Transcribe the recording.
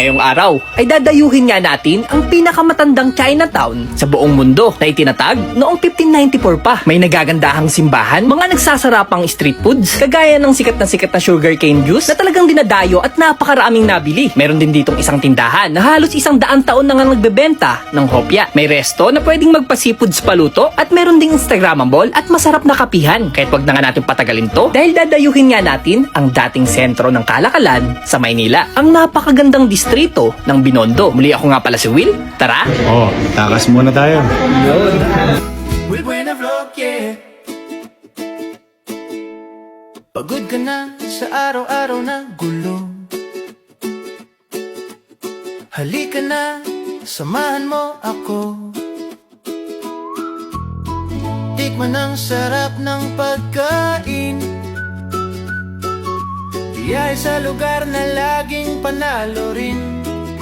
Ngayong araw ay dadayuhin nga natin ang pinakamatandang Chinatown sa buong mundo na itinatag noong 1594 pa. May nagagandahang simbahan, mga nagsasarapang street foods, kagaya ng sikat na sikat na sugarcane juice na talagang dinadayo at napakaraming nabili. Meron din ditong isang tindahan na halos isang daan taon na nga nagbebenta ng hopya. May resto na pwedeng magpa-seafoods paluto at meron ding Instagramable at masarap na kapihan. Kahit wag na nga natin patagalin to dahil dadayuhin nga natin ang dating sentro ng kalakalan sa Maynila. Ang napakagandang distrito ng Binondo. Muli ako nga pala si Will. Tara! Oh, takas muna tayo. Will Buena Vlog, yeah Pagod ka na sa araw-araw na gulo Halika na, samahan mo ako Tikman ang sarap ng pagkain Biyay sa lugar na laging panalo rin